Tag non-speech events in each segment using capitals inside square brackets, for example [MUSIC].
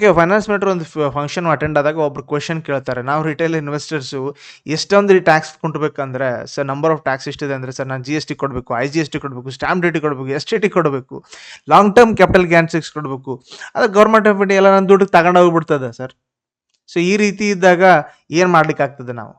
Okay finance matter ಒಂದು function attend ಆದಾಗ ಒಬ್ರು ಕ್ವೆಶನ್ ಕೇಳ್ತಾರೆ. ನಾವು ರಿಟೇಲ್ ಇನ್ವೆಸ್ಟರ್ಸು ಎಷ್ಟೊಂದು ಟ್ಯಾಕ್ಸ್ ಕೊಟ್ಬೇಕಂದ್ರೆ ಸರ್ ನಂಬರ್ ಆಫ್ ಟ್ಯಾಕ್ಸ್ ಎಷ್ಟಿದೆ ಅಂದರೆ ಸರ್ ನಾನು ಜಿ ಎಸ್ ಟಿ ಕೊಡಬೇಕು ಐ ಜಿ ಎಸ್ ಟಿ ಕೊಡಬೇಕು ಸ್ಟ್ಯಾಂಪ್ ಡ್ಯೂಟಿ ಕೊಡಬೇಕು ಎಸ್ ಟಿ ಟಿ ಕೊಡಬೇಕು ಲಾಂಗ್ ಟರ್ಮ್ ಕ್ಯಾಪಿಟಲ್ ಗ್ಯಾನ್ಸಿಕ್ಸ್ ಕೊಡಬೇಕು. ಅದು ಗೌರ್ಮೆಂಟ್ ಆಫ್ ಇಂಡಿಯಾ ಎಲ್ಲ ನನ್ನ ದುಡ್ಡು ತಗೊಂಡು ಹೋಗ್ಬಿಡ್ತದೆ ಸರ್ ಸೊ ಈ ರೀತಿ ಇದ್ದಾಗ ಏನು ಮಾಡ್ಲಿಕ್ಕೆ ಆಗ್ತದೆ ನಾವು?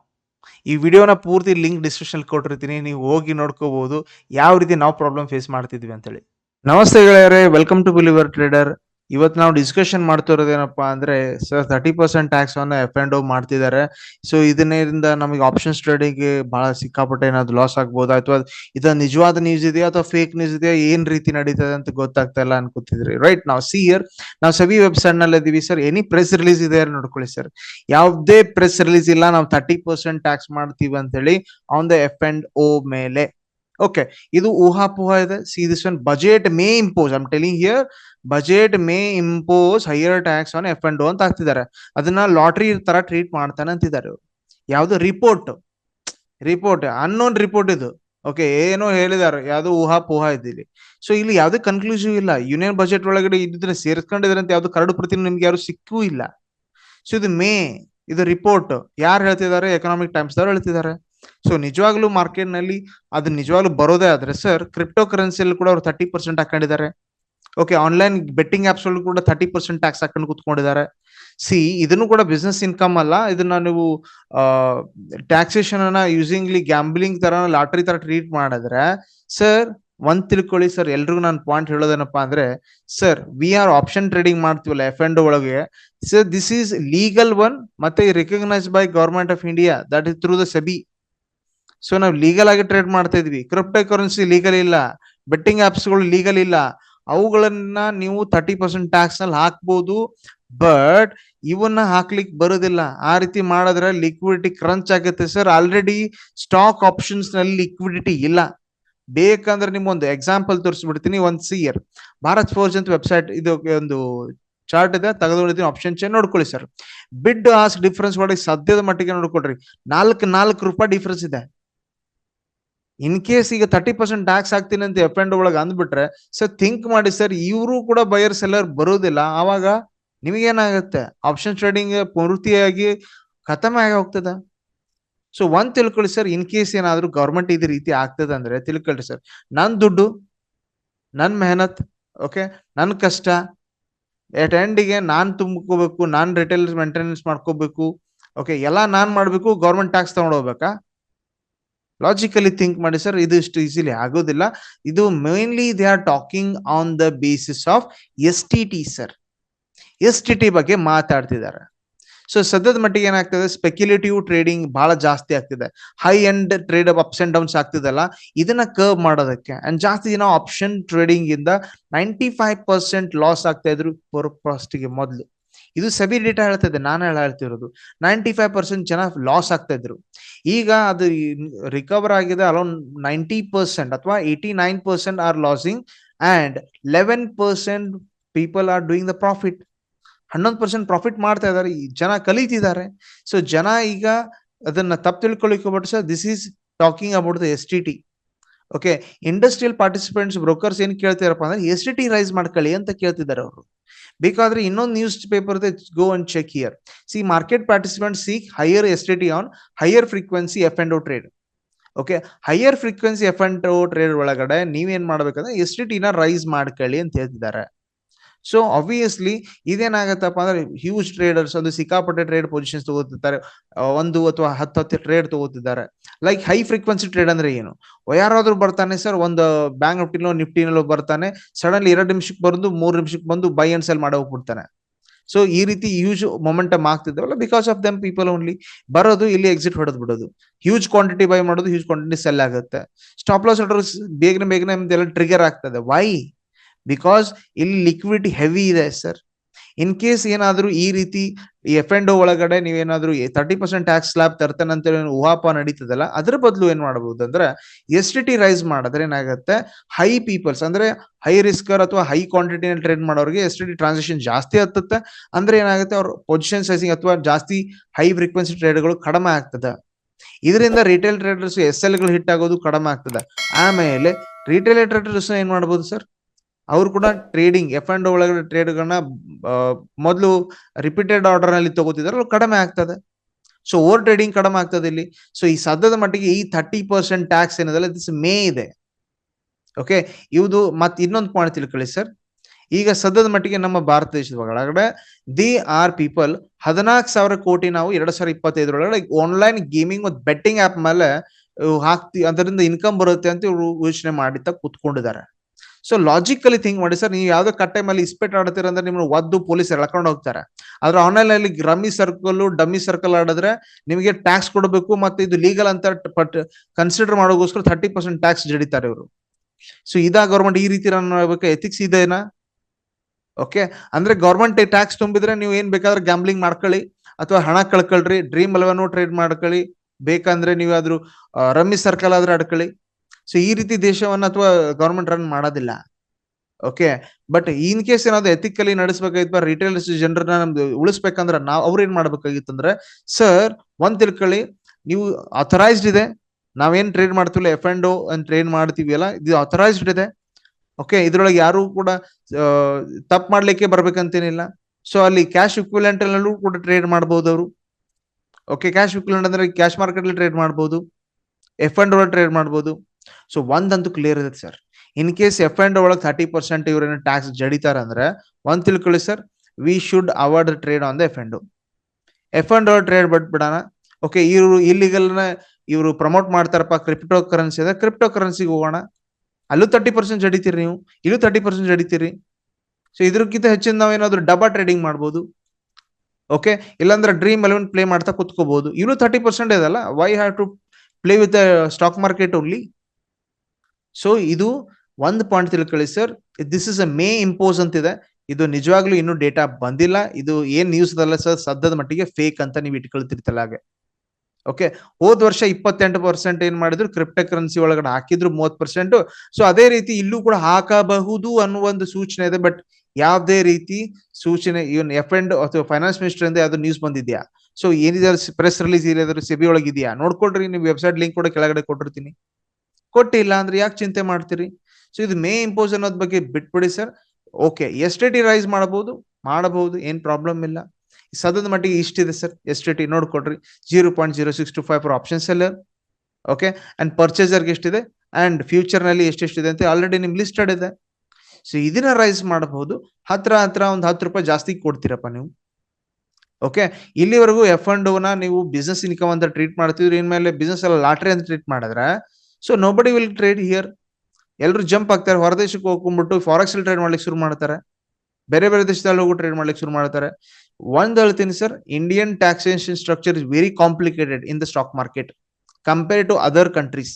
ಈ ವಿಡಿಯೋನ ಪೂರ್ತಿ ಲಿಂಕ್ ಡಿಸ್ಕ್ರಿಪ್ಷನ್ ಕೊಟ್ಟಿರ್ತೀನಿ, ನೀವು ಹೋಗಿ ನೋಡ್ಕೋಬಹುದು ಯಾವ ರೀತಿ ನಾವು ಪ್ರಾಬ್ಲಮ್ ಫೇಸ್ ಮಾಡ್ತಿದ್ವಿ ಅಂತೇಳಿ. ನಮಸ್ತೆ ಗೆಳೆಯರೆ ವೆಲ್ಕಮ್ ಟು ಬಿಲಿವರ್ ಟ್ರೇಡರ್ ಇವತ್ತು ನಾವು ಡಿಸ್ಕಷನ್ ಮಾಡ್ತಿರೋದೇನಪ್ಪಾ ಅಂದ್ರೆ ಸರ್ ತರ್ಟಿ ಪರ್ಸೆಂಟ್ ಟ್ಯಾಕ್ಸ್ ಅನ್ನ ಎಫ್ ಅಂಡ್ ಮಾಡ್ತಿದ್ದಾರೆ ಸೊ ಇದನ್ನಿಂದ ನಮಗೆ ಆಪ್ಷನ್ಸ್ ಟ್ರೇಡಿಂಗ್ ಬಹಳ ಸಿಕ್ಕಾಪಟ್ಟೆ ಏನಾದ್ರು ಲಾಸ್ ಆಗ್ಬೋದಾ? ಅಥವಾ ಇದು ನಿಜವಾದ ನ್ಯೂಸ್ ಇದೆಯಾ? ಅಥವಾ ಫೇಕ್ ನ್ಯೂಸ್ ಇದೆಯಾ? ಏನ್ ರೀತಿ ನಡೀತದೆ ಅಂತ ಗೊತ್ತಾಗ್ತಾ ಇಲ್ಲ ಅನ್ಕೋತಿದ್ರಿ. ರೈಟ್ ನಾವು ಸಿ ಇಯರ್ ನಾವು ಸವಿ ವೆಬ್ಸೈಟ್ನಲ್ಲಿ ಇದೀವಿ ಸರ್ ಎನಿ ಪ್ರೆಸ್ ರಿಲೀಸ್ ಇದೆ ನೋಡ್ಕೊಳ್ಳಿ ಸರ್ ಯಾವುದೇ ಪ್ರೆಸ್ ರಿಲೀಸ್ ಇಲ್ಲ. ನಾವು ತರ್ಟಿ ಪರ್ಸೆಂಟ್ ಟ್ಯಾಕ್ಸ್ ಮಾಡ್ತೀವಿ ಅಂತ ಹೇಳಿ on the F and O ಮೇಲೆ ಓಕೆ ಇದು ಊಹಾಪೋಹ ಇದೆ see this one budget may impose I'm telling here budget may impose higher tax on F and ಅಂತ ಹಾಕ್ತಿದ್ದಾರೆ. ಅದನ್ನ ಲಾಟ್ರಿ ತರ ಟ್ರೀಟ್ ಮಾಡ್ತಾನೆ ಅಂತಿದ್ದಾರೆ. ಯಾವುದು? ರಿಪೋರ್ಟ್ ರಿಪೋರ್ಟ್ ಅನ್ನೋನ್ ರಿಪೋರ್ಟ್ ಇದು. ಓಕೆ ಏನೋ ಹೇಳಿದಾರೆ ಯಾವ್ದು ಊಹಾಪೋಹ ಇದಿಲ್ಲಿ ಸೊ ಇಲ್ಲಿ ಯಾವ್ದೇ ಕನ್ಕ್ಲೂಸಿವ್ ಇಲ್ಲ. ಯೂನಿಯನ್ ಬಜೆಟ್ ಒಳಗಡೆ ಇದ್ರೆ ಸೇರಿಸ್ಕೊಂಡಿದ್ರೆ ಅಂತ ಯಾವ್ದು ಕರಡು ಪ್ರತಿ ನಿಮ್ಗೆ ಯಾರು ಸಿಕ್ಕೂ ಇಲ್ಲ. ಸೊ ಇದು ಮೇ, ಇದು ರಿಪೋರ್ಟ್ ಯಾರು ಹೇಳ್ತಿದ್ದಾರೆ? ಎಕನಾಮಿಕ್ ಟೈಮ್ಸ್ ದವ್ರು ಹೇಳ್ತಿದ್ದಾರೆ. ಸೊ ನಿಜವಾಗ್ಲೂ ಮಾರ್ಕೆಟ್ನಲ್ಲಿ ಅದು ನಿಜವಾಗ್ಲೂ ಬರೋದೇ ಆದ್ರೆ ಸರ್ ಕ್ರಿಪ್ಟೋ ಕರೆನ್ಸಿಯಲ್ಲಿ ಕೂಡ ಅವ್ರು ತರ್ಟಿ ಪರ್ಸೆಂಟ್ ಹಾಕೊಂಡಿದ್ದಾರೆ. ಓಕೆ ಆನ್ಲೈನ್ ಬೆಟ್ಟಿಂಗ್ ಆಪ್ಸ್ ಅಲ್ಲೂ ಕೂಡ ತರ್ಟಿ ಪರ್ಸೆಂಟ್ ಟ್ಯಾಕ್ಸ್ ಹಾಕೊಂಡು ಕುತ್ಕೊಂಡಿದ್ದಾರೆ. ಸಿ ಇದನ್ನು ಕೂಡ ಬಿಸ್ನೆಸ್ ಇನ್ಕಮ್ ಅಲ್ಲ, ಇದನ್ನ ನೀವು ಟ್ಯಾಕ್ಸೇಷನ್ ಅನ್ನ ಯೂಸಿಂಗ್ಲಿ ಗ್ಯಾಂಬ್ಲಿಂಗ್ ತರ ಲಾಟ್ರಿ ತರ ಟ್ರೀಟ್ ಮಾಡಿದ್ರೆ ಸರ್ ಒಂದ್ ತಿಳ್ಕೊಳ್ಳಿ ಸರ್ ಎಲ್ರಿಗೂ ನಾನು ಪಾಯಿಂಟ್ ಹೇಳೋದೇನಪ್ಪಾ ಅಂದ್ರೆ sir we are option trading ಮಾಡ್ತೀವಲ್ಲ ಎಫ್ ಅಂಡ್ ಒಳಗೆ sir this is legal one ಮತ್ತೆ recognise by government of India that is through the SEBI so ನಾವು ಲೀಗಲ್ ಆಗಿ ಟ್ರೇಡ್ ಮಾಡ್ತಾ ಇದ್ವಿ. ಕ್ರಿಪ್ಟೋ ಕರೆನ್ಸಿ ಲೀಗಲ್ ಇಲ್ಲ ಬೆಟ್ಟಿಂಗ್ಗಳು ಲೀಗಲ್ ಇಲ್ಲ. ಅವುಗಳನ್ನ ನೀವು ತರ್ಟಿ ಪರ್ಸೆಂಟ್ ಟ್ಯಾಕ್ಸ್ನಲ್ಲಿ ಹಾಕ್ಬೋದು. ಬಟ್ ಇವನ್ನ ಹಾಕ್ಲಿಕ್ಕೆ ಬರೋದಿಲ್ಲ. ಆ ರೀತಿ ಮಾಡಿದ್ರೆ ಲಿಕ್ವಿಡಿಟಿ ಕ್ರಂಚ್ ಆಗುತ್ತೆ ಸರ್ ಆಲ್ರೆಡಿ ಸ್ಟಾಕ್ ಆಪ್ಷನ್ಸ್ನಲ್ಲಿ ಲಿಕ್ವಿಡಿಟಿ ಇಲ್ಲ. ಬೇಕಂದ್ರೆ ನಿಮ್ಗೊಂದು ಎಕ್ಸಾಂಪಲ್ ತೋರಿಸ್ಬಿಡ್ತೀನಿ. ಒಂದ್ ಸಿಯರ್ ಭಾರತ್ ಫೋರ್ಜ್ ಅಂತ ವೆಬ್ಸೈಟ್ ಇದು ಒಂದು ಚಾರ್ಟ್ ಇದೆ. ತೆಗೆದುಕೊಂಡಿದ್ದೀನಿ. ಆಪ್ಷನ್ ಚೇನ್ ನೋಡ್ಕೊಳ್ಳಿ ಸರ್ ಬಿಡ್ ಆಸ್ ಡಿಫ್ರೆನ್ಸ್ ಒಳಗೆ ಸದ್ಯದ ಮಟ್ಟಿಗೆ ನೋಡ್ಕೊಳ್ರಿ. ನಾಲ್ಕು ನಾಲ್ಕು ರೂಪಾಯಿ ಡಿಫ್ರೆನ್ಸ್ ಇದೆ. ಇನ್ ಕೇಸ್ ಈಗ ತರ್ಟಿ ಪರ್ಸೆಂಟ್ ಟ್ಯಾಕ್ಸ್ ಹಾಕ್ತೀನಿ ಅಂತ ಎಫ್ ಅಂಡ್ ಒಳಗೆ ಅಂದ್ಬಿಟ್ರೆ ಸರ್ ಥಿಂಕ್ ಮಾಡಿ ಸರ್ ಇವರು ಕೂಡ ಬಯರ್ ಸೆಲ್ಲರ್ ಬರೋದಿಲ್ಲ. ಆವಾಗ ನಿಮಗೇನಾಗುತ್ತೆ ಆಪ್ಷನ್ ಟ್ರೇಡಿಂಗ್ ಪೂರ್ತಿಯಾಗಿ ಖತಮ ಆಗಿ ಹೋಗ್ತದೆ. ಸೊ ಒಂದ್ ತಿಳ್ಕೊಳ್ಳಿ ಸರ್ ಇನ್ ಕೇಸ್ ಏನಾದ್ರು ಗೌರ್ಮೆಂಟ್ ಇದೇ ರೀತಿ ಆಗ್ತದೆ ಅಂದ್ರೆ ತಿಳ್ಕೊಳ್ಳಿ ಸರ್ ನನ್ ದುಡ್ಡು, ನನ್ ಮೆಹನತ್ ಓಕೆ ನನ್ ಕಷ್ಟ. ಎಟ್ ಎಂಡಿಗೆ ನಾನ್ ತುಂಬ್ಕೋಬೇಕು, ನಾನ್ ರಿಟೇಲ್ ಮೇಂಟೆನೆನ್ಸ್ ಮಾಡ್ಕೋಬೇಕು ಓಕೆ ಎಲ್ಲ ನಾನ್ ಮಾಡ್ಬೇಕು ಗೌರ್ಮೆಂಟ್ ಟ್ಯಾಕ್ಸ್ ತಗೊಂಡ್ ಹೋಗ್ಬೇಕಾ? ಲಾಜಿಕಲಿ ಥಿಂಕ್ ಮಾಡಿ ಸರ್ ಇದು ಇಷ್ಟು ಈಸಿಲಿ ಆಗೋದಿಲ್ಲ. ಇದು mainly they are talking on the basis of S T T sir S T T ಬಗ್ಗೆ ಮಾತಾಡ್ತಿದ್ದಾರೆ. ಸೊ ಸದ್ಯದ ಮಟ್ಟಿಗೆ ಏನಾಗ್ತದೆ? ಸ್ಪೆಕ್ಯುಲೇಟಿವ್ ಟ್ರೇಡಿಂಗ್ ಬಹಳ ಜಾಸ್ತಿ ಆಗ್ತಿದೆ. High end trade ups and downs ಆಗ್ತಿದಲ್ಲ. ಇದನ್ನ ಕರ್ವ್ ಮಾಡೋದಕ್ಕೆ. ಅಂಡ್ ಜಾಸ್ತಿ ಜನ ಆಪ್ಷನ್ ಟ್ರೇಡಿಂಗ್ ಇಂದ ನೈಂಟಿ ಫೈವ್ ಪರ್ಸೆಂಟ್ ಲಾಸ್ ಆಗ್ತಾ ಇದ್ರು. ಗೆ ಮೊದಲು. ಇದು ಸಬಿ ಡೇಟಾ ಹೇಳ್ತಿದೆ, ನಾನು ಹೇಳ ಹೇಳ್ತಿರೋದು. ನೈಂಟಿ ಫೈವ್ ಪರ್ಸೆಂಟ್ ಜನ ಲಾಸ್ ಆಗ್ತಾ ಇದ್ರು ಈಗ ಅದು ರಿಕವರ್ ಆಗಿದೆ ಅಲೌನ್ ನೈಂಟಿ ಪರ್ಸೆಂಟ್ ಅಥವಾ eighty nine percent are losing and eleven percent people are doing the profit ಹನ್ನೊಂದು ಪರ್ಸೆಂಟ್ ಪ್ರಾಫಿಟ್ ಮಾಡ್ತಾ ಇದ್ದಾರೆ ಜನ ಕಲಿತಿದ್ದಾರೆ. ಸೊ ಜನ ಈಗ ಅದನ್ನ ತಪ್ಪು ತಿಳ್ಕೊಳ್ಳಿಕ್ಕೆ but sir this is talking about the S T T okay industrial participants brokers ಏನು ಕೇಳ್ತಿರಪ್ಪ ಅಂದ್ರೆ ಎಸ್ ಟಿ ರೈಸ್ ಮಾಡ್ಕೊಳ್ಳಿ ಅಂತ ಕೇಳ್ತಿದ್ದಾರೆ ಅವರು. ಬೇಕಾದ್ರೆ ಇನ್ನೊಂದು newspaper go and check here see market participant seek higher S T on higher frequency F and O trade okay higher frequency F and O trade ಒಳಗಡೆ ನೀವೇನ್ ಮಾಡ್ಬೇಕಂದ್ರೆ ಎಸ್ ಟಿ ಟಿನ ರೈಸ್ ಮಾಡ್ಕೊಳ್ಳಿ ಅಂತ ಹೇಳ್ತಿದ್ದಾರೆ. ಸೊ ಆಬ್ವಿಯಸ್ಲಿ ಇದೇನಾಗತ್ತಪ್ಪ ಅಂದ್ರೆ huge traders ಒಂದು ಸಿಕ್ಕಾಪಟ್ಟೆ trade positions ತಗೋತಿರ್ತಾರೆ. ಒಂದು ಅಥವಾ ಹತ್ತು ಹತ್ತು ಟ್ರೇಡ್ ತಗೋತಿದ್ದಾರೆ. ಲೈಕ್ ಹೈ ಫ್ರೀಕ್ವೆನ್ಸಿ ಟ್ರೇಡ್ ಅಂದ್ರೆ ಏನು? ಯಾರಾದ್ರೂ ಬರ್ತಾನೆ ಸರ್ ಒಂದು ಬ್ಯಾಂಕ್ ನಿಫ್ಟಿನೋ ನಿಫ್ಟಿನಲ್ಲೋ ಬರ್ತಾನೆ ಸಡನ್ಲಿ ಎರಡು ನಿಮಿಷಕ್ಕೆ ಬಂದು, ಮೂರು ನಿಮಿಷಕ್ಕೆ ಬಂದು ಬೈ ಅಂಡ್ ಸೆಲ್ ಮಾಡಿ ಹೋಗ್ಬಿಡ್ತಾನೆ. ಸೊ ಈ ರೀತಿ huge momentum ಆಗ್ತಿದ್ದಾವಲ್ಲ because of dumb people only ಬರೋದು, ಇಲ್ಲಿ ಎಕ್ಸಿಟ್ ಹೊಡೆದ್ ಬಿಡೋದು. ಹ್ಯೂಜ್ ಕ್ವಾಂಟಿಟಿ ಬೈ ಮಾಡೋದು ಹ್ಯೂಜ್ ಕ್ವಾಂಟಿಟಿ ಸೆಲ್ ಆಗುತ್ತೆ. ಸ್ಟಾಪ್ ಲಾಸ್ ಆರ್ಡರ್ ಬೇಗನೆ ಬೇಗನೆ ಟ್ರಿಗರ್ ಆಗ್ತದೆ. ವೈ ಬಿಕಾಸ್ ಇಲ್ಲಿ ಲಿಕ್ವಿಡಿಟಿ ಹೆವಿ ಇದೆ ಸರ್ ಇನ್ ಕೇಸ್ ಏನಾದರೂ ಈ ರೀತಿ ಎಫ್ ಅಂಡ್ ಒಳಗಡೆ ನೀವೇನಾದ್ರೂ ತರ್ಟಿ ಪರ್ಸೆಂಟ್ ಟ್ಯಾಕ್ಸ್ ಸ್ಲಾಬ್ ತರ್ತಾನೆ ಅಂತ ಏನು ಊಹಾಪ ನಡೀತದಲ್ಲ, ಅದ್ರ ಬದಲು ಏನ್ ಮಾಡಬಹುದು ಅಂದ್ರೆ ಎಸ್ ಟಿ ಟಿ ರೈಸ್ ಮಾಡಿದ್ರೆ ಏನಾಗುತ್ತೆ? ಹೈ ಪೀಪಲ್ಸ್ ಅಂದ್ರೆ ಹೈ ರಿಸ್ಕರ್ ಅಥವಾ ಹೈ ಕ್ವಾಂಟಿಟಿನಲ್ಲಿ ಟ್ರೇಡ್ ಮಾಡೋರಿಗೆ ಎಸ್ ಟಿ ಟಿ ಟ್ರಾನ್ಸಾಕ್ಷನ್ ಜಾಸ್ತಿ ಹತ್ತುತ್ತೆ ಅಂದ್ರೆ ಏನಾಗುತ್ತೆ? ಅವ್ರ ಪೊಸಿಷನ್ ಸೈಸಿಂಗ್ ಅಥವಾ ಜಾಸ್ತಿ ಹೈ ಫ್ರೀಕ್ವೆನ್ಸಿ ಟ್ರೇಡ್ಗಳು ಕಡಿಮೆ ಆಗ್ತದೆ. ಇದರಿಂದ ರಿಟೇಲ್ ಟ್ರೇಡರ್ಸ್ ಎಸ್ ಎಲ್ಗಳು ಹಿಟ್ ಆಗೋದು ಕಡಿಮೆ ಆಗ್ತದೆ. ಆಮೇಲೆ ರಿಟೇಲ್ ಟ್ರೇಡರ್ಸ್ ಏನ್ ಮಾಡ್ಬೋದು ಸರ್ ಅವ್ರು ಕೂಡ ಟ್ರೇಡಿಂಗ್ ಎಫ್ ಅಂಡ್ ಒಳಗಡೆ ಟ್ರೇಡ್ಗಳನ್ನ ಮೊದಲು ರಿಪೀಟೆಡ್ ಆರ್ಡರ್ನಲ್ಲಿ ತಗೋತಿದ್ರು ಕಡಿಮೆ ಆಗ್ತದೆ. ಸೊ ಓವರ್ ಟ್ರೇಡಿಂಗ್ ಕಡಿಮೆ ಆಗ್ತದೆ ಇಲ್ಲಿ. ಸೊ ಈ ಸದ್ಯದ ಮಟ್ಟಿಗೆ ಈ ಥರ್ಟಿ ಪರ್ಸೆಂಟ್ ಟ್ಯಾಕ್ಸ್ ಏನದಲ್ಲ ದಿಸ್ ಮೇ ಇದೆ. ಓಕೆ ಇವುದು ಮತ್ತೆ ಇನ್ನೊಂದು ಪಾಯಿಂಟ್ ತಿಳ್ಕೊಳ್ಳಿ ಸರ್ ಈಗ ಸದ್ಯದ ಮಟ್ಟಿಗೆ ನಮ್ಮ ಭಾರತ ದೇಶದ ಒಳಗಡೆ ದಿ ಆರ್ ಪೀಪಲ್ ಹದಿನಾಲ್ಕು ಸಾವಿರ ಕೋಟಿ ನಾವು ಎರಡ್ ಸಾವಿರ ಇಪ್ಪತ್ತೈದರೊಳಗಡೆ ಆನ್ಲೈನ್ ಗೇಮಿಂಗ್ ಮತ್ತು ಬೆಟ್ಟಿಂಗ್ ಆಪ್ ಮೇಲೆ ಹಾಕ್ತಿ, ಅದರಿಂದ ಇನ್ಕಮ್ ಬರುತ್ತೆ ಅಂತ ಇವರು ಯೋಚನೆ ಮಾಡಿತ್ತ ಕೂತ್ಕೊಂಡಿದ್ದಾರೆ. ಸೊ ಲಾಜಿಕಲಿ ಥಿಂಕ್ ಮಾಡಿ ಸರ್ ನೀವು ಯಾವ್ದೋ ಕಟ್ ಟೈಮಲ್ಲಿ ಇಸ್ಪೆಟ್ ಆಡ್ತೀರ ಅಂದ್ರೆ ನಿಮ್ಗೆ ಒದ್ದು ಪೊಲೀಸ್ ಎಳ್ಕೊಂಡು ಹೋಗ್ತಾರೆ. ಆದ್ರೆ ಆನ್ಲೈನ್ ಅಲ್ಲಿ ರಮ್ಮಿ ಸರ್ಕಲ್ ಡಮ್ಮಿ ಸರ್ಕಲ್ ಆಡಿದ್ರೆ ನಿಮಗೆ ಟ್ಯಾಕ್ಸ್ ಕೊಡಬೇಕು ಮತ್ತೆ ಇದು ಲೀಗಲ್ ಅಂತ ಬಟ್ ಕನ್ಸಿಡರ್ ಮಾಡೋಗೋಸ್ಕರ ಥರ್ಟಿ ಪರ್ಸೆಂಟ್ ಟ್ಯಾಕ್ಸ್ ಜಡಿತಾರೆ ಇವರು. ಸೊ ಇದಾ ಗೌರ್ಮೆಂಟ್ ಈ ರೀತಿ ನಾನು ಎಥಿಕ್ಸ್ ಇದೇನಾ? ಓಕೆ ಅಂದ್ರೆ ಗೌರ್ಮೆಂಟ್ ಟ್ಯಾಕ್ಸ್ ತುಂಬಿದ್ರೆ ನೀವು ಏನ್ ಬೇಕಾದ್ರೆ ಗ್ಯಾಂಬ್ಲಿಂಗ್ ಮಾಡ್ಕೊಳ್ಳಿ, ಅಥವಾ ಹಣ ಕಳ್ಕೊಳ್ರಿ ಡ್ರೀಮ್ ಅಲ್ವನು ಟ್ರೇಡ್ ಮಾಡ್ಕೊಳ್ಳಿ, ಬೇಕಂದ್ರೆ ನೀವಾದ್ರೂ ರಮ್ಮಿ ಸರ್ಕಲ್ ಆದ್ರೆ ಆಡ್ಕೊಳ್ಳಿ. ಸೊ ಈ ರೀತಿ ದೇಶವನ್ನ ಅಥವಾ ಗವರ್ಮೆಂಟ್ ರನ್ ಮಾಡೋದಿಲ್ಲ. ಓಕೆ ಬಟ್ ಇನ್ ಕೇಸ್ ಏನಾದ್ರು ಎಥಿಕಲಿ ನಡೆಸಬೇಕಾಗಿತ್ತು ರಿಟೇಲ್ ಜನರನ್ನ ನಮ್ದು ಉಳಿಸ್ಬೇಕಂದ್ರೆ ನಾವು ಅವ್ರು ಏನ್ ಮಾಡ್ಬೇಕಾಗಿತ್ತಂದ್ರೆ ಸರ್ ಒಂದ್ ತಿಳ್ಕೊಳ್ಳಿ, ನೀವು ಅಥರೈಸ್ಡ್ ಇದೆ, ನಾವೇನ್ ಟ್ರೇಡ್ ಮಾಡ್ತೀವಲ್ಲ ಎಫ್ ಅಂಡ್ ಅಂತ ಟ್ರೇಡ್ ಮಾಡ್ತೀವಿ ಅಲ್ಲ, ಇದು ಅಥರೈಸ್ಡ್ ಇದೆ. ಓಕೆ ಇದ್ರೊಳಗೆ ಯಾರು ಕೂಡ ತಪ್ಪು ಮಾಡ್ಲಿಕ್ಕೆ ಬರ್ಬೇಕಂತೇನಿಲ್ಲ. ಸೊ ಅಲ್ಲಿ ಕ್ಯಾಶ್ ಇಕ್ವಿಲೆಂಟ್ ಅಲ್ಲೂ ಕೂಡ ಟ್ರೇಡ್ ಮಾಡಬಹುದು ಅವರು. ಓಕೆ ಕ್ಯಾಶ್ ಇಕ್ವಿಲೆಂಟ್ ಅಂದ್ರೆ ಕ್ಯಾಶ್ ಮಾರ್ಕೆಟ್ ಅಲ್ಲಿ ಟ್ರೇಡ್ ಮಾಡಬಹುದು ಎಫ್ ಅಂಡ್ ಓ ಟ್ರೇಡ್ ಮಾಡಬಹುದು ಸೊ ಒಂದಂತೂ ಕ್ಲಿಯರ್ ಇದೆ sir in case F and ಒಳಗೆ ಥರ್ಟಿ ಪರ್ಸೆಂಟ್ ಇವ್ರೇನು ಟ್ಯಾಕ್ಸ್ ಜಡಿತಾರ ಅಂದ್ರೆ, ಒಂದ್ ತಿಳ್ಕೊಳ್ಳಿ sir we should avoid trade on the F and F and ಒಳಗೆ ಟ್ರೇಡ್ ಬಿಟ್ಬಿಡೋಣ ಓಕೆ ಇವರು ಇಲ್ಲಿಗಲ್ನ ಇವರು ಪ್ರಮೋಟ್ ಮಾಡ್ತಾರಪ್ಪ ಕ್ರಿಪ್ಟೋ ಕರೆನ್ಸಿ ಅದ ಕ್ರಿಪ್ಟೋ ಕರೆನ್ಸಿಗೆ ಹೋಗೋಣ. ಅಲ್ಲೂ ತರ್ಟಿ ಪರ್ಸೆಂಟ್ ಜಡಿತೀರಿ ನೀವು, ಇಲ್ಲೂ ತರ್ಟಿ ಪರ್ಸೆಂಟ್ ಜಡಿತೀರಿ. ಸೊ ಇದ್ರಕ್ಕಿಂತ ಹೆಚ್ಚಿನ ನಾವೇನಾದ್ರೂ ಡಬಾ ಟ್ರೇಡಿಂಗ್ ಮಾಡ್ಬೋದು. ಓಕೆ ಇಲ್ಲಾಂದ್ರೆ ಡ್ರೀಮ್ ಎಲೆವೆನ್ ಪ್ಲೇ ಮಾಡ್ತಾ ಕುತ್ಕೋಬಹುದು ಇಲ್ಲೂ ತರ್ಟಿ ಪರ್ಸೆಂಟ್ ಇದಲ್ಲ why have to play with stock market only so ಇದು ಒಂದು ಪಾಯಿಂಟ್ ತಿಳ್ಕೊಳ್ಳಿ sir this is a may impose ಅಂತಿದೆ. ಇದು ನಿಜವಾಗ್ಲೂ ಇನ್ನೂ ಡೇಟಾ ಬಂದಿಲ್ಲ. ಇದು ಏನ್ ನ್ಯೂಸ್ ಅದಲ್ಲ ಸರ್ ಸದ್ಯದ ಮಟ್ಟಿಗೆ ಫೇಕ್ ಅಂತ ನೀವು ಇಟ್ಕೊಳ್ತಿರ್ತಲ್ಲ ಹಾಗೆ ಓಕೆ ಹೋದ್ ವರ್ಷ ಇಪ್ಪತ್ತೆಂಟು ಪರ್ಸೆಂಟ್ ಏನ್ ಮಾಡಿದ್ರು? ಕ್ರಿಪ್ಟೋ ಕರೆನ್ಸಿ ಒಳಗಡೆ ಹಾಕಿದ್ರು ಮೂವತ್ ಪರ್ಸೆಂಟ್ ಸೊ ಅದೇ ರೀತಿ ಇಲ್ಲೂ ಕೂಡ ಹಾಕಬಹುದು ಅನ್ನುವ ಒಂದು ಸೂಚನೆ ಇದೆ. ಬಟ್ ಯಾವ್ದೇ ರೀತಿ ಸೂಚನೆ ಇವನ್ ಎಫ್ ಅಂಡ್ ಅಥವಾ ಫೈನಾನ್ಸ್ ಮಿನಿಸ್ಟರ್ ಇಂದ ಯಾವ್ದು ನ್ಯೂಸ್ ಬಂದಿದ್ಯಾ? ಸೊ ಏನಿದೆ ಪ್ರೆಸ್ ರಿಲೀಸ್ ಏನಾದ್ರು ಸೆಬಿ ಒಳಗಿದ್ಯಾ? ನೋಡ್ಕೊಳ್ರಿ, ನಿಮ್ ವೆಬ್ಸೈಟ್ ಲಿಂಕ್ ಕೂಡ ಕೆಳಗಡೆ ಕೊಟ್ಟಿರ್ತೀನಿ. ಕೊಟ್ಟಿಲ್ಲ ಅಂದ್ರೆ ಯಾಕೆ ಚಿಂತೆ ಮಾಡ್ತೀರಿ? ಸೊ ಇದು ಮೇ ಇಂಪೋಸ್ ಅನ್ನೋದ್ ಬಗ್ಗೆ ಬಿಟ್ಬಿಡಿ sir okay S T rise ಮಾಡಬಹುದು ಮಾಡಬಹುದು, ಏನ್ ಪ್ರಾಬ್ಲಮ್ ಇಲ್ಲ. ಸದ್ಯದ ಮಟ್ಟಿಗೆ ಇಷ್ಟಿದೆ ಸರ್ ಎಸ್ ಟಿ ನೋಡ್ಕೊಡ್ರಿ zero point zero six two five for option seller okay and ಪರ್ಚೇಸರ್ಗೆ ಎಷ್ಟಿದೆ ಅಂಡ್ ಫ್ಯೂಚರ್ನಲ್ಲಿ ಎಷ್ಟೆಷ್ಟಿದೆ ಅಂತ ಆಲ್ರೆಡಿ ನಿಮ್ ಲಿಸ್ಟೆಡ್ ಇದೆ. ಸೊ ಇದನ್ನ ರೈಸ್ ಮಾಡಬಹುದು. ಹತ್ರ ಹತ್ರ ಒಂದು ಹತ್ತು ರೂಪಾಯಿ ಜಾಸ್ತಿ ಕೊಡ್ತೀರಪ್ಪ ನೀವು. ಓಕೆ ಇಲ್ಲಿವರೆಗೂ ಎಫ್ ಅಂಡ್ ನೀವು ಬಿಸ್ನೆಸ್ ಇನ್ಕಮ್ ಅಂತ ಟ್ರೀಟ್ ಮಾಡ್ತಿದ್ರು, ಇನ್ಮೇಲೆ ಬಿಸ್ನೆಸ್ ಎಲ್ಲ ಲಾಟ್ರಿ ಅಂತ ಟ್ರೀಟ್ ಮಾಡಿದ್ರೆ so nobody will trade here ಎಲ್ಲರೂ ಜಂಪ್ ಆಗ್ತಾರೆ. ಹೊರದೇಶಕ್ಕೆ ಹೋಗ್ಕೊಂಡ್ಬಿಟ್ಟು ಫಾರೆಕ್ಸ್ ಟ್ರೇಡ್ ಮಾಡ್ಲಿಕ್ಕೆ ಶುರು ಮಾಡ್ತಾರೆ. ಬೇರೆ ಬೇರೆ ದೇಶದಲ್ಲಿ ಹೋಗಿ ಟ್ರೇಡ್ ಮಾಡ್ಲಿಕ್ಕೆ ಶುರು ಮಾಡ್ತಾರೆ. ಒಂದ್ ಹೇಳ್ತೀನಿ sir Indian taxation structure is very complicated in the stock market compare to other countries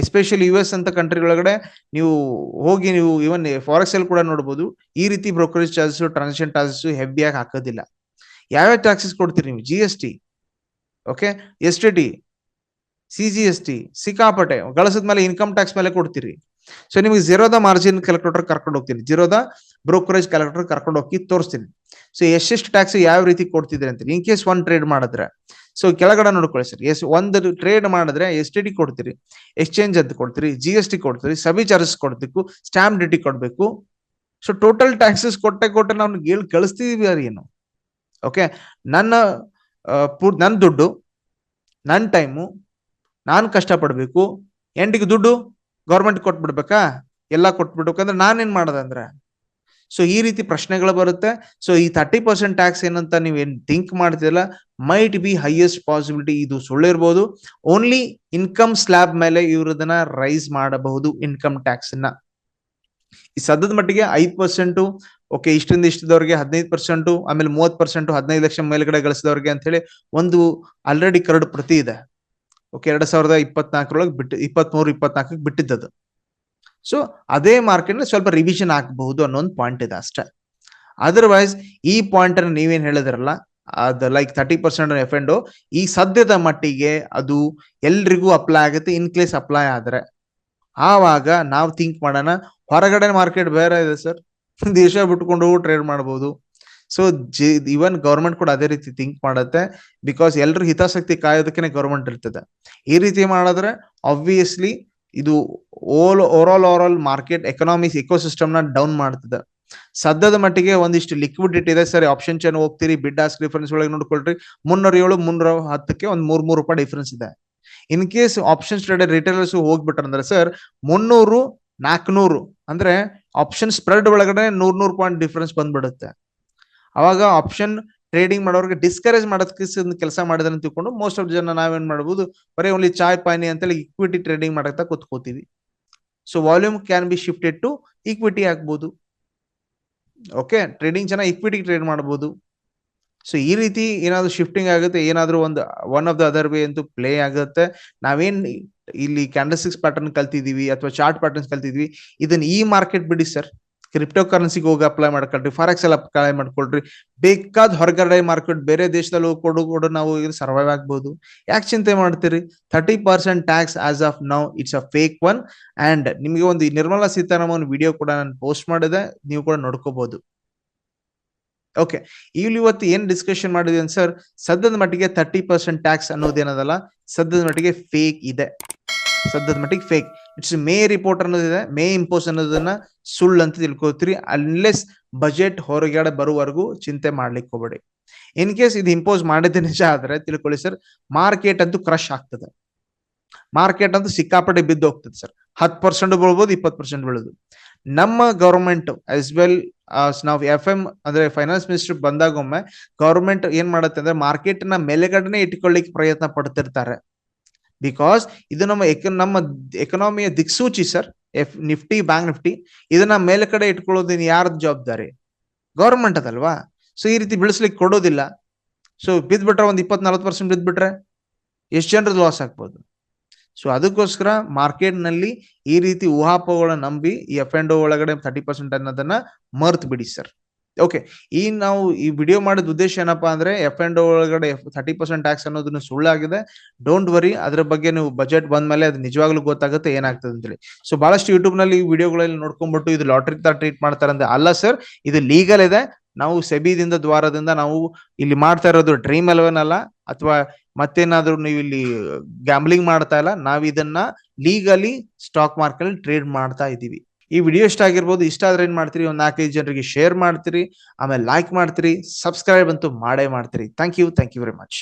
especially U S ಅಂತ ಕಂಟ್ರಿ ಒಳಗಡೆ ನೀವು ಹೋಗಿ ನೀವು ಇವನ್ ಫಾರೆಕ್ಸ್ ಅಲ್ಲಿ ಕೂಡ ನೋಡಬಹುದು ಈ ರೀತಿ ಬ್ರೋಕರೇಜ್ ಚಾರ್ಜಸ್ ಟ್ರಾನ್ಸಾಕ್ಷನ್ ಚಾರ್ಜಸ್ ಹೆವಿಯಾಗಿ ಹಾಕೋದಿಲ್ಲ. ಯಾವ್ಯಾವ ಟ್ಯಾಕ್ಸಸ್ ಕೊಡ್ತೀರಿ ನೀವು? G S T okay S T T C G S T ಸಿಕ್ಕಾಪಟ್ಟೆ, ಗಳಿಸಿದ ಮೇಲೆ ಇನ್ಕಮ್ ಟ್ಯಾಕ್ಸ್ ಮೇಲೆ ಕೊಡ್ತೀರಿ. ಸೊ ನಿಮಗೆ ಜೀರೋದ ಮಾರ್ಜಿನ್ ಕ್ಯಾಲ್ಕುಲೇಟರ್ ಕರ್ಕೊಂಡು ಹೋಗ್ತೀನಿ. ಜೀರೋದ ಬ್ರೋಕರೇಜ್ ಕ್ಯಾಲ್ಕುಲೇಟರ್ ಕರ್ಕೊಂಡು ಹೋಗಿ ತೋರಿಸ್ತೀನಿ. ಸೊ ಎಷ್ಟೆಷ್ಟು ಟ್ಯಾಕ್ಸ್ ಯಾವ ರೀತಿ ಕೊಡ್ತಿದ್ರೆ ಅಂತ ಇನ್ ಕೇಸ್ ಒನ್ ಟ್ರೇಡ್ ಮಾಡಿದ್ರೆ. ಸೊ ಕೆಳಗಡೆ ನೋಡ್ಕೊಳ್ಳಿ ಸರ್. ಎಸ್, ಒಂದು ಟ್ರೇಡ್ ಮಾಡಿದ್ರೆ ಎಸ್ ಟಿ ಡಿ ಕೊಡ್ತೀರಿ. ಎಕ್ಸ್ಚೇಂಜ್ ಅಂತ ಕೊಡ್ತೀರಿ. ಜಿ ಎಸ್ ಟಿ ಕೊಡ್ತೀರಿ. ಸಬಿ ಚಾರ್ಜಸ್ ಕೊಡ್ಬೇಕು. ಸ್ಟಾಂಪ್ ಡ್ಯೂಟಿ ಕೊಡಬೇಕು. ಸೊ ಟೋಟಲ್ ಟ್ಯಾಕ್ಸಸ್ ಕೊಟ್ಟೆ ಕೊಟ್ಟೆ ನಾವು ಹೇಳಿ ಕಳಿಸ್ತಿದೀವಿ ಯಾರು ಏನು? ಓಕೆ ನನ್ನ ನನ್ನ ದುಡ್ಡು, ನನ್ನ ಟೈಮು ನಾನು ಕಷ್ಟಪಡಬೇಕು ಎಂಡಿಗೆ ದುಡ್ಡು ಗೌರ್ಮೆಂಟ್ ಕೊಟ್ಬಿಡ್ಬೇಕಾ? ಎಲ್ಲ ಕೊಟ್ಬಿಡ್ಬೇಕಂದ್ರೆ ನಾನೇನ್ ಮಾಡೋದಂದ್ರೆ ಸೊ ಈ ರೀತಿ ಪ್ರಶ್ನೆಗಳು ಬರುತ್ತೆ. ಸೊ ಈ ತರ್ಟಿ ಪರ್ಸೆಂಟ್ ಟ್ಯಾಕ್ಸ್ ಏನಂತ ನೀವು ಏನ್ ಥಿಂಕ್ ಮಾಡ್ತಿರಲ್ಲ ಮೈಟ್ ಬಿ ಹೈಯೆಸ್ಟ್ ಪಾಸಿಬಿಲಿಟಿ ಇದು ಸುಳ್ಳು ಇರ್ಬೋದು. ಓನ್ಲಿ ಇನ್ಕಮ್ ಸ್ಲ್ಯಾಬ್ ಮೇಲೆ ಇವ್ರದನ್ನ ರೈಸ್ ಮಾಡಬಹುದು ಇನ್ಕಮ್ ಟ್ಯಾಕ್ಸ್ ಈ ಸದ್ಯದ ಮಟ್ಟಿಗೆ ಐದು ಪರ್ಸೆಂಟು ಓಕೆ ಇಷ್ಟಿಂದ ಇಷ್ಟದವ್ರಿಗೆ ಹದಿನೈದು ಪರ್ಸೆಂಟು ಆಮೇಲೆ ಮೂವತ್ ಪರ್ಸೆಂಟ್ ಹದಿನೈದು ಲಕ್ಷ ಮೇಲ್ಗಡೆ ಗಳಿಸಿದವ್ರಿಗೆ ಅಂತ ಹೇಳಿ ಒಂದು ಆಲ್ರೆಡಿ ಕರಡು ಪ್ರತಿ ಇದೆ. ಓಕೆ, ಎರಡ್ ಸಾವಿರದ ಇಪ್ಪತ್ನಾಲ್ಕರೊಳಗೆ ಬಿಟ್ಟು, ಇಪ್ಪತ್ಮೂರು, ಇಪ್ಪತ್ನಾಲ್ಕಕ್ಕೆ ಬಿಟ್ಟಿದ್ದದು. ಸೊ ಅದೇ ಮಾರ್ಕೆಟ್ ಸ್ವಲ್ಪ ರಿವಿಷನ್ ಆಗಬಹುದು ಅನ್ನೋ ಒಂದು ಪಾಯಿಂಟ್ ಇದೆ ಅಷ್ಟೇ. ಅದರ್ವೈಸ್ ಈ ಪಾಯಿಂಟ್ ಅನ್ನು ನೀವೇನ್ ಹೇಳಿದ್ರಲ್ಲ, ಅದ್ like thirty percent F and ಈ ಸದ್ಯದ ಮಟ್ಟಿಗೆ ಅದು ಎಲ್ರಿಗೂ ಅಪ್ಲೈ ಆಗುತ್ತೆ ಇನ್ ಕೇಸ್ ಅಪ್ಲೈ ಆದ್ರೆ. ಆವಾಗ ನಾವು ಥಿಂಕ್ ಮಾಡೋಣ, ಹೊರಗಡೆ ಮಾರ್ಕೆಟ್ ಬೇರೆ ಇದೆ ಸರ್ [LAUGHS] ದೇಶ ಬಿಟ್ಕೊಂಡು ಟ್ರೇಡ್ ಮಾಡಬಹುದು ಸೊ ಇವನ್ ಗೌರ್ಮೆಂಟ್ ಕೂಡ ಅದೇ ರೀತಿ ಥಿಂಕ್ ಮಾಡುತ್ತೆ ಬಿಕಾಸ್ ಎಲ್ರ ಹಿತಾಸಕ್ತಿ ಕಾಯೋದಕ್ಕೆ ಗೌರ್ಮೆಂಟ್ ಇರ್ತದೆ. ಈ ರೀತಿ ಮಾಡಿದ್ರೆ ಆಬ್ವಿಯಸ್ಲಿ ಇದು all overall overall market economics ಇಕೋಸಿಸ್ಟಮ್ನ down ಮಾಡ್ತದೆ. ಸದ್ಯದ ಮಟ್ಟಿಗೆ ಒಂದಿಷ್ಟು ಲಿಕ್ವಿಡಿಟಿ ಇದೆ. ಸರಿ ಆಪ್ಷನ್ ಚೇನ್ ಹೋಗ್ತೀರಿ ಬಿಡ್ ಆಸ್ ಡಿಫರೆನ್ಸ್ ಒಳಗೆ ನೋಡ್ಕೊಳ್ರಿ. ಮುನ್ನೂರ ಏಳು, ಮುನ್ನೂರ ಹತ್ತಕ್ಕೆ ಒಂದು ಮೂರ್, ಮೂರು ರೂಪಾಯಿ ಡಿಫರೆನ್ಸ್ ಇದೆ. In case options trader retailers ಹೋಗ್ಬಿಟ್ರ ಅಂದ್ರೆ ಸರ್ ಮುನ್ನೂರು ನಾಲ್ಕನೂರು ಅಂದ್ರೆ ಆಪ್ಷನ್ ಸ್ಪ್ರೆಡ್ ಒಳಗಡೆ ನೂರ್, ನೂರು ಪಾಯಿಂಟ್ ಡಿಫರೆನ್ಸ್ ಬಂದ್ಬಿಡುತ್ತೆ. ಅವಾಗ ಆಪ್ಷನ್ ಟ್ರೇಡಿಂಗ್ ಮಾಡೋರಿಗೆ ಡಿಸ್ಕರೇಜ್ ಮಾಡೋದಕ್ಕೆ ಕೆಲಸ ಮಾಡಿದ್ರೆ ತಿಳ್ಕೊಂಡು ಮೋಸ್ಟ್ ಆಫ್ ಜನ ನಾವೇನ್ ಮಾಡ್ಬೋದು, ಬರೀ ಓನ್ಲಿ ಚಾಯ್ ಪಾನಿ ಅಂತೇಳಿ ಇಕ್ವಿಟಿ ಟ್ರೇಡಿಂಗ್ ಮಾಡಕ್ತಾ ಕೂತ್ಕೋತೀವಿ. So volume can be shifted to equity ಆಗ್ಬೋದು. ಓಕೆ ಟ್ರೇಡಿಂಗ್ ಚೆನ್ನಾಗಿ ಇಕ್ವಿಟಿ ಟ್ರೇಡ್ ಮಾಡ್ಬೋದು. ಸೊ ಈ ರೀತಿ ಏನಾದ್ರು ಶಿಫ್ಟಿಂಗ್ ಆಗುತ್ತೆ, ಏನಾದ್ರು ಒಂದು one of the other way ಅಂತೂ ಪ್ಲೇ ಆಗುತ್ತೆ. ನಾವೇನ್ ಇಲ್ಲಿ ಕ್ಯಾಂಡಲ್ಸ್ಟಿಕ್ಸ್ ಪ್ಯಾಟರ್ನ್ ಕಲ್ತಿದೀವಿ ಅಥವಾ ಚಾರ್ಟ್ ಪ್ಯಾಟರ್ನ್ಸ್ ಕಲ್ತಿದ್ವಿ ಇದನ್ನ ಈ ಮಾರ್ಕೆಟ್ ಬಿಡಿ ಸರ್ ಕ್ರಿಪ್ಟೋ ಕರೆನ್ಸಿಗೆ ಹೋಗಿ ಅಪ್ಲೈ ಮಾಡ್ಕೊಳ್ರಿ ಫಾರೆಕ್ಸ್ ಎಲ್ಲ ಅಪ್ಲೈ ಮಾಡ್ಕೊಳ್ರಿ. ಬೇಕಾದ ಹೊರಗಡೆ ಮಾರ್ಕೆಟ್ ಬೇರೆ ದೇಶದಲ್ಲಿ ಹೋಗಿ ಕೊಡು ಕೊಡು ನಾವು ಸರ್ವೈವ್ ಆಗ್ಬೋದು. ಯಾಕೆ ಚಿಂತೆ ಮಾಡ್ತೀರಿ? Thirty percent tax as of now it's a fake one and ನಿಮಗೆ ಒಂದು ನಿರ್ಮಲಾ ಸೀತಾರಾಮನ್ ವಿಡಿಯೋ ಕೂಡ ನಾನು ಪೋಸ್ಟ್ ಮಾಡಿದೆ, ನೀವು ಕೂಡ ನೋಡ್ಕೋಬಹುದು ಓಕೆ ಇಲ್ಲಿ ಇವತ್ತು ಏನ್ ಡಿಸ್ಕಷನ್ ಮಾಡಿದ್ವಿ ಸರ್ ಸದ್ಯದ ಮಟ್ಟಿಗೆ ತರ್ಟಿ ಪರ್ಸೆಂಟ್ ಟ್ಯಾಕ್ಸ್ ಅನ್ನೋದೇನದಲ್ಲ, ಸದ್ಯದ ಮಟ್ಟಿಗೆ ಫೇಕ್ ಇದೆ. ಸದ್ಯದ ಮಟ್ಟಿಗೆ ಫೇಕ್ ಇಟ್ಸ್ ಮೇ ರಿಪೋರ್ಟ್ ಅನ್ನೋದಿದೆ. ಮೇ ಇಂಪೋಸ್ ಅನ್ನೋದನ್ನ ಸುಳ್ಳು ಅಂತ ತಿಳ್ಕೊತೀರಿ ಅನ್ಲೆಸ್ ಬಜೆಟ್ ಹೊರಗಡೆ ಬರುವವರೆಗೂ ಚಿಂತೆ ಮಾಡ್ಲಿಕ್ಕೆ ಹೋಗ್ಬೇಡಿ. ಇನ್ ಕೇಸ್ ಇದು ಇಂಪೋಸ್ ಮಾಡಿದ ನಿಜ ಆದ್ರೆ ತಿಳ್ಕೊಳ್ಳಿ ಸರ್ ಮಾರ್ಕೆಟ್ ಅಂತೂ ಕ್ರಶ್ ಆಗ್ತದೆ. ಮಾರ್ಕೆಟ್ ಅಂತೂ ಸಿಕ್ಕಾಪಟ್ಟೆ ಬಿದ್ದು ಹೋಗ್ತದೆ ಸರ್ ಹತ್ತು ಪರ್ಸೆಂಟ್ ಬೀಳ್ಬೋದು, ಇಪ್ಪತ್ತು ಪರ್ಸೆಂಟ್ ಬೀಳೋದು ನಮ್ಮ ಗೌರ್ಮೆಂಟ್ ಆಸ್ ವೆಲ್ ನಾವು ಎಫ್ ಎಂ ಅಂದ್ರೆ ಫೈನಾನ್ಸ್ ಮಿನಿಸ್ಟರ್ ಬಂದಾಗೊಮ್ಮೆ ಗೌರ್ಮೆಂಟ್ ಏನ್ ಮಾಡುತ್ತೆ ಅಂದ್ರೆ ಮಾರ್ಕೆಟ್ನ ಮೇಲೆಗಡೆನೆ ಇಟ್ಕೊಳ್ಳಿಕ್ಕೆ ಪ್ರಯತ್ನ ಪಡ್ತಿರ್ತಾರೆ. ಬಿಕಾಸ್ ಇದು ನಮ್ಮ ನಮ್ಮ ಎಕನಾಮಿಯ ದಿಕ್ಸೂಚಿ sir F Nifty bank Nifty ಇದನ್ನ ಮೇಲೆ ಕಡೆ ಇಟ್ಕೊಳ್ಳೋದಿನ ಯಾರದ ಜವಾಬ್ದಾರಿ? ಗೌರ್ಮೆಂಟ್ ಅದಲ್ವಾ? ಸೊ ಈ ರೀತಿ ಬೆಳೆಸ್ಲಿಕ್ಕೆ ಕೊಡೋದಿಲ್ಲ. ಸೊ ಬಿದ್ಬಿಟ್ರೆ ಒಂದು ಇಪ್ಪತ್ ನಲ್ವತ್ತು ಪರ್ಸೆಂಟ್ ಬಿದ್ಬಿಟ್ರೆ ಎಷ್ಟು ಜನರದ್ದು ಲಾಸ್ ಆಗ್ಬೋದು? ಸೊ ಅದಕ್ಕೋಸ್ಕರ ಮಾರ್ಕೆಟ್ನಲ್ಲಿ ಈ ರೀತಿ ಊಹಾಪೋಹಗಳನ್ನ ನಂಬಿ ಈ ಎಫ್ ಅಂಡ್ ಒಳಗಡೆ ತರ್ಟಿ ಪರ್ಸೆಂಟ್ ಅನ್ನೋದನ್ನ ಮರ್ತ್ ಬಿಡಿ ಸರ್ ಓಕೆ ಈ ನಾವು ಈ ವಿಡಿಯೋ ಮಾಡಿದ ಉದ್ದೇಶ ಏನಪ್ಪಾ ಅಂದ್ರೆ ಎಫ್ ಅಂಡ್ ಒಳಗಡೆ ಥರ್ಟಿ ಪರ್ಸೆಂಟ್ ಟ್ಯಾಕ್ಸ್ ಅನ್ನೋದನ್ನ ಸುಳ್ಳಾಗಿದೆ. ಡೋಂಟ್ ವರಿ ಅದ್ರ ಬಗ್ಗೆ ನೀವು ಬಜೆಟ್ ಬಂದ್ಮೇಲೆ ಅದು ನಿಜವಾಗ್ಲೂ ಗೊತ್ತಾಗುತ್ತೆ ಏನಾಗ್ತದೆ ಅಂತೇಳಿ. ಸೊ ಬಹಳಷ್ಟು ಯೂಟ್ಯೂಬ್ನಲ್ಲಿ ಈ ವಿಡಿಯೋಗಳಲ್ಲಿ ನೋಡ್ಕೊಂಡ್ಬಿಟ್ಟು ಇದು ಲಾಟ್ರಿ ತರ ಟ್ರೀಟ್ ಮಾಡ್ತಾರೆ ಅಂದ್ರೆ ಅಲ್ಲ ಸರ್ ಇದು ಲೀಗಲ್ ಇದೆ. ನಾವು ಸೆಬಿದಿಂದ, ದ್ವಾರದಿಂದ ನಾವು ಇಲ್ಲಿ ಮಾಡ್ತಾ ಇರೋದು ಡ್ರೀಮ್ ಎಲೆವೆನ್ ಅಲ್ಲ ಅಥವಾ ಮತ್ತೇನಾದ್ರೂ ನೀವು ಇಲ್ಲಿ ಗ್ಯಾಂಬ್ಲಿಂಗ್ ಮಾಡ್ತಾ ಇಲ್ಲ. ನಾವು ಇದನ್ನ ಲೀಗಲಿ ಸ್ಟಾಕ್ ಮಾರ್ಕೆಟ್ ಟ್ರೇಡ್ ಮಾಡ್ತಾ ಇದೀವಿ ಈ ವಿಡಿಯೋ ಇಷ್ಟ ಆಗಿರ್ಬೋದು, ಇಷ್ಟ ಆದ್ರೆ ಏನ್ ಮಾಡ್ತೀರಿ? ಒಂದ್ ನಾಲ್ಕೈದು ಜನರಿಗೆ ಶೇರ್ ಮಾಡ್ತೀರಿ, ಆಮೇಲೆ ಲೈಕ್ ಮಾಡ್ತೀರಿ ಸಬ್ಸ್ಕ್ರೈಬ್ ಅಂತೂ ಮಾಡೇ ಮಾಡ್ತೀರಿ. Thank you thank you very much